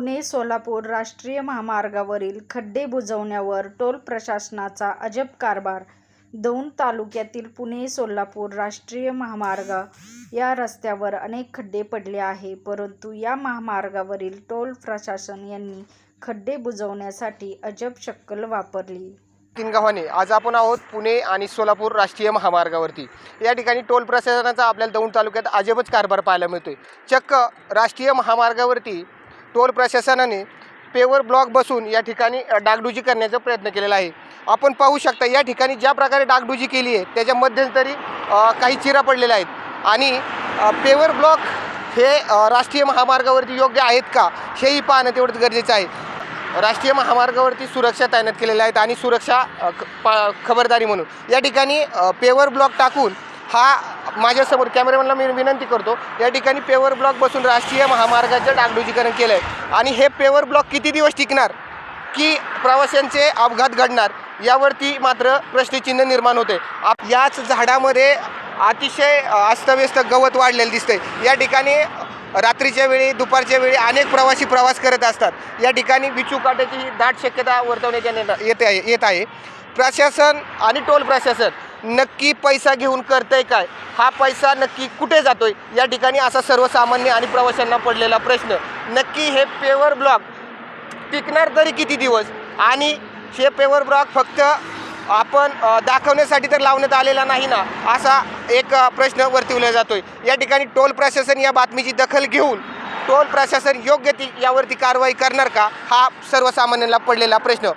पुणे सोलापूर राष्ट्रीय महामार्गावरील खड्डे बुजवण्यावर टोल प्रशासनाचा अजब कारभार. दौंड तालुक्यातील पुणे सोलापूर राष्ट्रीय महामार्ग या रस्त्यावर अनेक खड्डे पडले आहे. परंतु या महामार्गावरील टोल प्रशासन यांनी खड्डे बुजवण्यासाठी अजब शक्कल वापरली. तीन आज आपण आहोत पुणे आणि सोलापूर राष्ट्रीय महामार्गावरती. या ठिकाणी टोल प्रशासनाचा आपल्याला दौंड तालुक्यात अजबच कारभार पाहायला मिळतोय. चक्क राष्ट्रीय महामार्गावरती टोल प्रशासनाने पेवर ब्लॉक बसून या ठिकाणी डागडुजी करण्याचा प्रयत्न केलेला आहे. आपण पाहू शकता या ठिकाणी ज्या प्रकारे डागडुजी केली आहे त्याच्या मध्यंतरी काही चिरा पडलेल्या आहेत. आणि पेवर ब्लॉक हे राष्ट्रीय महामार्गावरती योग्य आहेत का हेही पाहणं तेवढंच गरजेचं आहे. राष्ट्रीय महामार्गावरती सुरक्षा तैनात केलेल्या आहेत आणि सुरक्षा ख- पा- खबरदारी म्हणून. या ठिकाणी पेवर ब्लॉक टाकून हा माझ्यासमोर कॅमेरामॅनला मी विनंती करतो या ठिकाणी पेवर ब्लॉक बसून राष्ट्रीय महामार्गाचं डागडुजीकरण केलं आहे आणि हे पेवर ब्लॉक किती दिवस टिकणार? की प्रवाशांचे अपघात घडणार? यावरती मात्र प्रश्नचिन्ह निर्माण होते. आप याच झाडामध्ये अतिशय अस्तव्यस्त गवत वाढलेलं दिसतंय. या ठिकाणी रात्रीच्या वेळी दुपारच्या वेळी अनेक प्रवासी प्रवास करत असतात. या ठिकाणी बिचू काट्याची ही दाट शक्यता वर्तवण्यात येत आहे येत आहे. प्रशासन आणि टोल प्रशासन नक्की पैसा घेऊन करतंय काय? हा पैसा नक्की कुठे जातोय? या ठिकाणी असा सर्वसामान्य आणि प्रवाशांना पडलेला प्रश्न. नक्की हे पेवर ब्लॉक टिकणार तरी किती दिवस? आणि हे पेवर ब्लॉक फक्त आपण दाखवण्यासाठी तर लावण्यात आलेला नाही ना असा एक प्रश्न वर्तवला जातोय. या ठिकाणी टोल प्रशासन या बातमीची दखल घेऊन टोल प्रशासन योग्य ती यावरती कारवाई करणार का? हा सर्वसामान्यांना पडलेला प्रश्न.